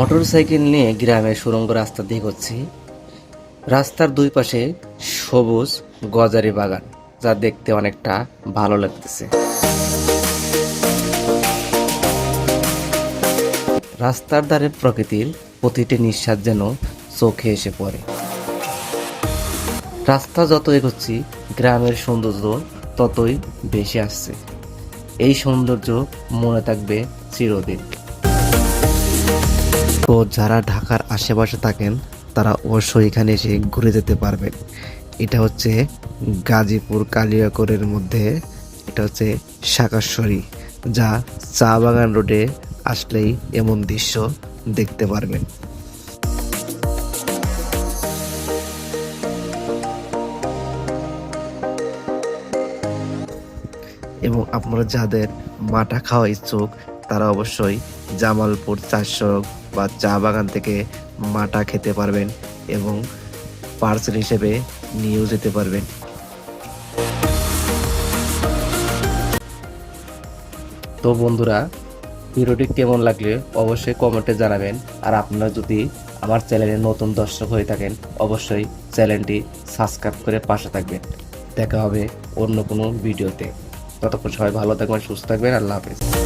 Motor cycle নিয়ে গ্রামের সুরঙ্গ রাস্তা দিয়ে হচ্ছি রাস্তার দুই পাশে সবুজ গজারি বাগান, যা দেখতে অনেকটা ভালো লাগতেছে। রাস্তার ধারে প্রকৃতির প্রতিটি নিঃশ্বাস যেন চোখে এসে পড়ে। রাস্তা যত এগোচ্ছি, গ্রামের সৌন্দর্য ততই বেশি আসছে। এই সৌন্দর্য মনে থাকবে চিরদিন। তো যারা ঢাকার আশেপাশে থাকেন, তারা অবশ্যই এখানে এসে ঘুরে যেতে পারবেন। এটা হচ্ছে গাজীপুর কালিয়াকরের মধ্যে, এটা হচ্ছে শাকাশ্বরী, যা চা বাগান রোডে আসলেই এমন দৃশ্য দেখতে পারবেন। এবং আপনারা যাদের মাটা খাওয়া ইচ্ছুক তারা অবশ্যই জামালপুর চারশো বা চা বাগান থেকে মাটা খেতে পারবেন এবং পার্সেল হিসেবে নিয়েও যেতে পারবেন। তো বন্ধুরা, ভিডিওটি কেমন লাগলে অবশ্যই কমেন্টে জানাবেন। আর আপনারা যদি আমার চ্যানেলে নতুন দর্শক হয়ে থাকেন, অবশ্যই চ্যানেলটি সাবস্ক্রাইব করে পাশে থাকবেন। দেখা হবে অন্য কোনো ভিডিওতে। ততক্ষণ সবাই ভালো থাকবেন, সুস্থ থাকবেন, আল্লাহ হাফেজ।